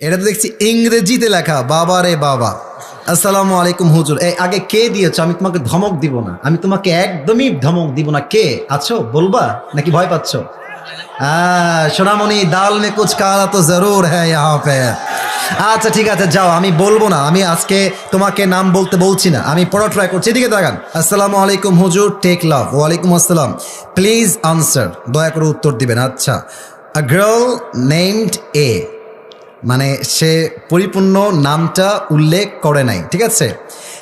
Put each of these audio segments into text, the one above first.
এটা তো দেখছি ইংরেজিতে লেখা, বাবা রে বাবা। আসসালামু আলাইকুম হুজুর। এই, আগে কে দিয়েছ? আমি তোমাকে ধমক দিব না। আমি তোমাকে একদমই ধমক দিব না। কে? আছো? বলবা? নাকি ভয় পাচ্ছ? সোনামণি দাল মে কুচ কালা তো জরুর হ্যাঁ ইহা পে। আচ্ছা ঠিক আছে, যাও। আমি বলব না। আমি আজকে তোমাকে নাম বলতে বলছি না। আমি পড়া ট্রাই করছি। এদিকে দেখান আসসালামু আলাইকুম হুজুর। টেক লাভ ওয়ালাইকুম আসসালাম। প্লিজ আনসার দয়া করে উত্তর দিবেন। আচ্ছা। আ গার্ল নেমড এ মানে সে পরিপূর্ণ নামটা উল্লেখ করে নাই, ঠিক আছে?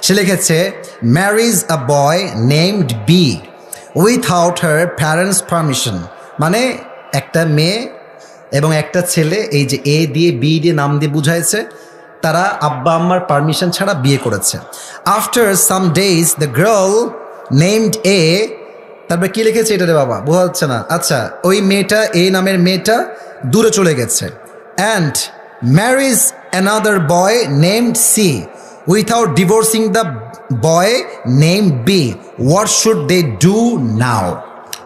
সে লিখেছে marriage a boy named B without her parents permission মানে একটা মেয়ে এবং একটা ছেলে, এই যে এ দিয়ে বি দিয়ে নাম দিয়ে বুঝাইছে, তারা আব্বা আম্মার পারমিশন ছাড়া বিয়ে করেছে। After some days the girl named A তারপরে কি লিখেছে এটা রে বাবা? বোঝা যাচ্ছে না। আচ্ছা ওই মেয়েটা, এই নামের মেয়েটা দূরে চলে গেছে। And marriage another boy named C without divorcing the boy name B what should they do now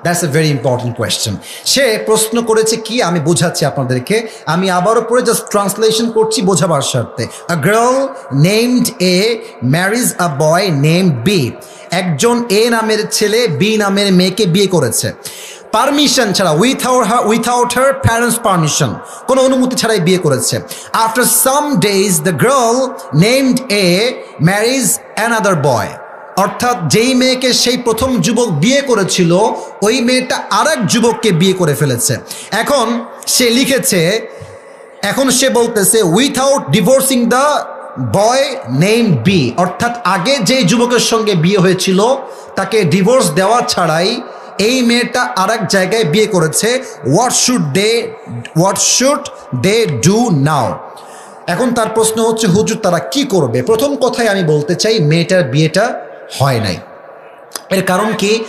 that's a very important question সে প্রশ্ন করেছে কি? আমি বোঝাচ্ছি আপনাদেরকে। আমি আবারও পরে জাস্ট ট্রান্সলেশন করছি বোঝাবার স্বার্থে। A girl named A marriage a boy name B একজন এ নামের ছেলে বি নামের মেয়েকে বিয়ে করেছে। পারমিশন ছাড়া without her without her parents permission কোনো অনুমতি ছাড়াই বিয়ে করেছে। After some days the girl named A marriage another boy অর্থাৎ যেই মেয়েকে সেই প্রথম যুবক বিয়ে করেছিল, ওই মেয়েটা আরেক যুবককে বিয়ে করে ফেলেছে। এখন সে লিখেছে, এখন সে বলতেছে without divorcing the boy name B অর্থাৎ আগে যে যুবকের সঙ্গে বিয়ে হয়েছিল, তাকে ডিভোর্স দেওয়া ছাড়াই এই মেয়েটা আর এক জায়গায় বিয়ে করেছে। What should they what should they do now এখন তার প্রশ্ন হচ্ছে, হুজুর, তারা কি করবে? প্রথম কথাই আমি বলতে চাই, মেয়েটার বিয়েটা হয় নাই। এর কারণ কি?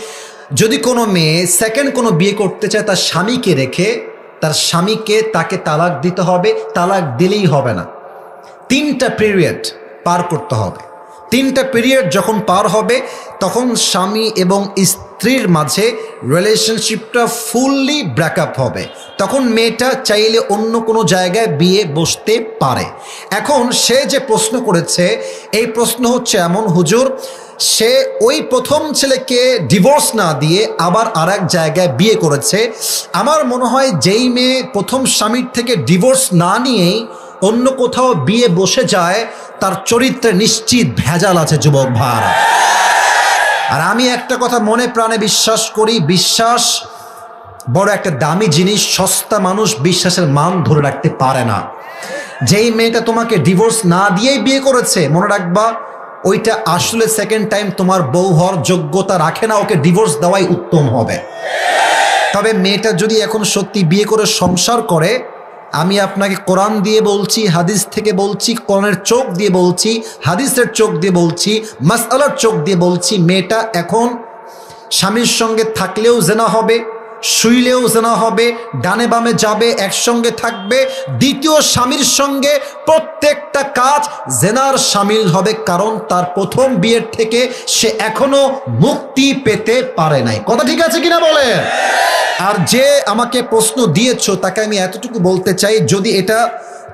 যদি কোনো মেয়ে সেকেন্ড কোনো বিয়ে করতে চায়, তার স্বামীকে রেখে, তার স্বামীকে তাকে তালাক দিতে হবে, তালাক দিলেই হবে না। তিনটা পিরিয়ড পার করতে হবে। তিনটা পিরিয়ড যখন পার হবে, তখন স্বামী এবং স্ত্রীর মাঝে রিলেশনশিপটা ফুললি ব্রেকআপ হবে। তখন মেয়েটা চাইলে অন্য কোনো জায়গায় বিয়ে বসতে পারে। এখন সে যে প্রশ্ন করেছে, এই প্রশ্ন হচ্ছে এমন, হুজুর, সে ওই প্রথম ছেলেকে ডিভোর্স না দিয়ে আবার আর এক জায়গায় বিয়ে করেছে। আমার মনে হয় যেই মেয়ে প্রথম স্বামীর থেকে ডিভোর্স না নিয়েই অন্য কোথাও বিয়ে বসে যায়, তার চরিত্রে নিশ্চিত ভেজাল আছে, যুবক ভার আর আমি একটা কথা মনে প্রাণে বিশ্বাস করি, বিশ্বাস বড় একটা দামি জিনিস, সস্তা মানুষ বিশ্বাসের মান ধরে রাখতে পারে না। যেই মেয়েটা তোমাকে ডিভোর্স না দিয়েই বিয়ে করেছে, মনে রাখবা, ওইটা আসলে সেকেন্ড টাইম তোমার বউ হওয়ার যোগ্যতা রাখে না, ওকে ডিভোর্স দেওয়াই উত্তম হবে। তবে মেয়েটা যদি এখন সত্যি বিয়ে করে সংসার করে আমি আপনাকে কোরআন দিয়ে বলছি, হাদিস থেকে বলছি, কোরআনের চোখ দিয়ে বলছি, হাদিসের চোখ দিয়ে বলছি, মাসআলার চোখ দিয়ে বলছি, মেয়েটা এখন স্বামীর সঙ্গে থাকলেও জেনা হবে, শুইলেও জেনা হবে, ডানে বামে যাবে, একসঙ্গে থাকবে, দ্বিতীয় স্বামীর সঙ্গে প্রত্যেকটা কাজ জেনার সামিল হবে, কারণ তার প্রথম বিয়ের থেকে সে এখনও মুক্তি পেতে পারে নাই। কথা ঠিক আছে কিনা বলে আর যে আমাকে প্রশ্ন দিয়েছ, তাকে আমি এতটুকু বলতে চাই, যদি এটা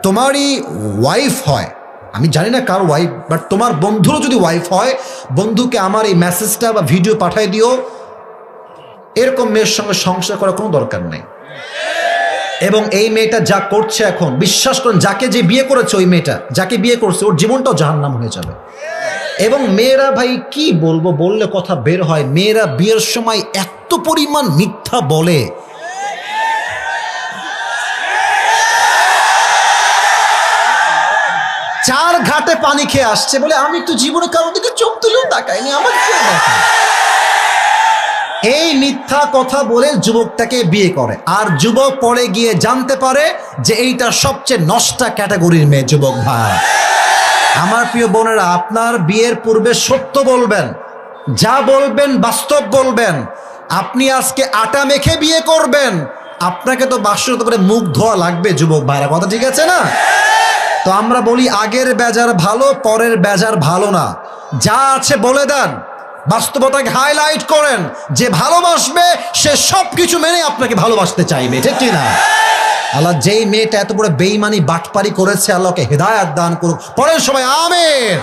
তোমারই ওয়াইফ হয়, আমি জানি না কার ওয়াইফ বাট তোমার বন্ধুরও যদি ওয়াইফ হয়, বন্ধুকে আমার এই মেসেজটা বা ভিডিও পাঠাই দিও, এরকম মেয়ের সঙ্গে সংসার করার কোনো দরকার নেই। এবং এই মেয়েটা যা করছে এখন, বিশ্বাস করেন, যাকে যে বিয়ে করেছে ওই মেয়েটা, যাকে বিয়ে করছে, ওর জীবনটাও জাহান্নাম হয়ে যাবে। এবং মেয়েরা ভাই, কি বলব, বললে কথা বের হয়, মেয়েরা বিয়ের সময় এত পরিমাণ মিথ্যা বলে? চার ঘাটে পানি খেয়ে আসছে বলে আমি তো জীবনে কারোর দিকে চোখ তুলেও তাকাইনি, আমার এই মিথ্যা কথা বলে যুবকটাকে বিয়ে করে। আর যুবক পরে গিয়ে জানতে পারে যে এইটা সবচেয়ে নষ্টা ক্যাটাগরির মেয়ে যুবক ভাই। আমার প্রিয় বোনেরা, আপনার বিয়ের পূর্বে সত্য বলবেন, যা বলবেন বাস্তব বলবেন আপনি আজকে আটা মেখে বিয়ে করবেন। আপনাকে তো বাসত করে মুখ ধোয়া লাগবে, যুবক ভাইরা। কথা ঠিক আছে না? তো আমরা বলি, আগের বেজার ভালো, পরের বেজার ভালো না। যা আছে বলে দেন। বাস্তবতাকে হাইলাইট করেন। যে ভালোবাসবে, সে সব কিছু মেনে আপনাকে ভালোবাসতে চাইবে। ঠিক কি না? আল্লাহ যেই মেয়েটা এত বড় বেইমানি, বাটপারি করেছে, আল্লাহকে হেদায়াত দান করুক। পরের সবাই আমের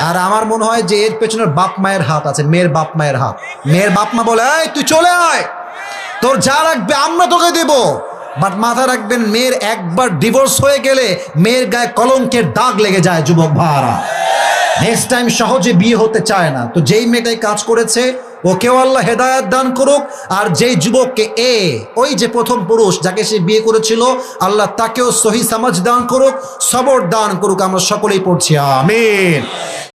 আর আমার মনে হয় যে এর পেছনের বাপ মায়ের হাত আছে, মেয়ের বাপ মায়ের হাত। মেয়ের বাপ মা বলে, এই, তুই চলে আয়। তোর যা রাখবে আমরা তোকে দেব। বাট মাথা রাখবেন, মেয়ের একবার ডিভোর্স হয়ে গেলে মেয়ের গায়ে কলঙ্কের দাগ লেগে যায়, যুবক ভাড়া নেক্সট টাইম সহজে বিয়ে হতে চায় না। তো যেই মেয়েটাই কাজ করেছে ওকেও আল্লাহ হেদায়াত দান করুক, আর যেই যুবককে এ, ওই যে প্রথম পুরুষ যাকে সে বিয়ে করেছিল, আল্লাহ তাকেও সহি সমাজ দান করুক, সবর দান করুক, আমরা সকলেই পড়ছি, আমিন।